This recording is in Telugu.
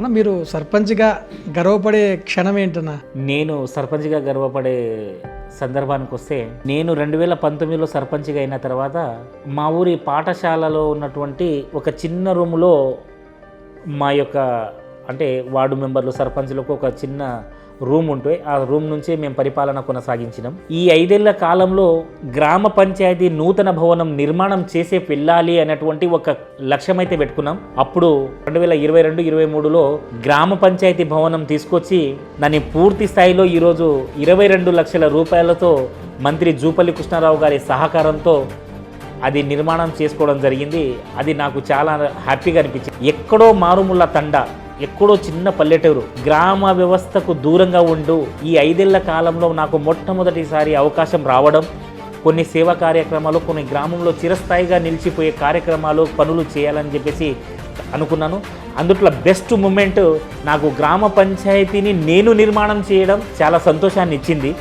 అన్న మీరు సర్పంచ్గా గర్వపడే క్షణం ఏంటన్నా? నేను సర్పంచ్గా గర్వపడే సందర్భానికి వస్తే నేను రెండు వేల పంతొమ్మిదిలో సర్పంచ్గా అయిన తర్వాత మా ఊరి పాఠశాలలో ఉన్నటువంటి ఒక చిన్న రూములో మా యొక్క అంటే వార్డు మెంబర్లు సర్పంచ్లకు ఒక చిన్న రూమ్ ఉంటే ఆ రూమ్ నుంచే మేము పరిపాలన కొనసాగించినాం. ఈ ఐదేళ్ళ కాలంలో గ్రామ పంచాయతీ నూతన భవనం నిర్మాణం చేసే వెళ్ళాలి అనేటువంటి ఒక లక్ష్యం అయితే పెట్టుకున్నాం. అప్పుడు రెండు వేల ఇరవై రెండు ఇరవై మూడులో గ్రామ పంచాయతీ భవనం తీసుకొచ్చి దాన్ని పూర్తి స్థాయిలో ఈరోజు ఇరవై రెండు లక్షల రూపాయలతో మంత్రి జూపల్లి కృష్ణారావు గారి సహకారంతో అది నిర్మాణం చేసుకోవడం జరిగింది. అది నాకు చాలా హ్యాపీగా అనిపించింది. ఎక్కడో మారుమూల తండ ఎక్కడో చిన్న పల్లెటూరు. గ్రామ వ్యవస్థకు దూరంగా ఉండు. ఈ ఐదేళ్ళ కాలంలో నాకు మొట్టమొదటిసారి అవకాశం రావడం కొన్ని సేవా కార్యక్రమాలు కొన్ని గ్రామంలో చిరస్థాయిగా నిలిచిపోయే కార్యక్రమాలు పనులు చేయాలని చెప్పేసి అనుకున్నాను. అందుట్లో బెస్ట్ మూమెంట్ నాకు గ్రామ పంచాయతీని నేను నిర్మాణం చేయడం చాలా సంతోషాన్ని ఇచ్చింది